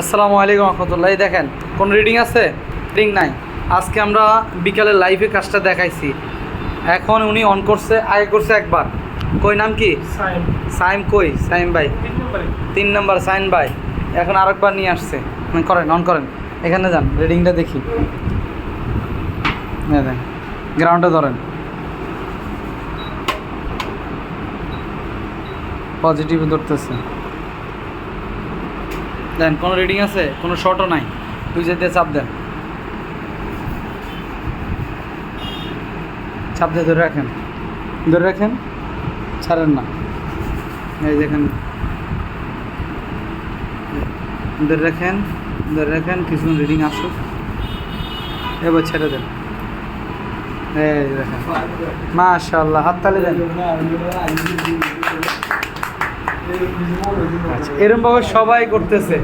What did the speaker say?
আসসালামু আলাইকুম রহমতুল্লাহ। দেখেন কোন রিডিং আছে? রিডিং নাই। আজকে আমরা বিকালে লাইভে কাজটা দেখাইছি। এখন উনি অন করছে আগে করছে একবার। কই নাম কি? সাইম। কই? সাইম ভাই। তিন নম্বর। তিন নাম্বার সাইন ভাই। এখন আরেকবার নিয়ে আসছে। মানে করেন অন করেন। এখানে যান রিডিংটা দেখি। গ্রাউন্ডে ধরেন। পজিটিভ ধরতেছে। দেন, কোনো রিডিং আছে? কোনো শর্টও নাই। তুই যেতে চাপ দেন। চাপ দিয়ে ধরে রাখেন। ধরে রাখেন, ছাড়েন না। এই দেখেন। ধরে রাখেন ধরে রাখেন কিছু রিডিং আসুক। এবার ছেড়ে দেন। এই দেখেন। মাশাল্লাহ হাততালি দেন। আচ্ছা এরকমভাবে সবাই করতেছে।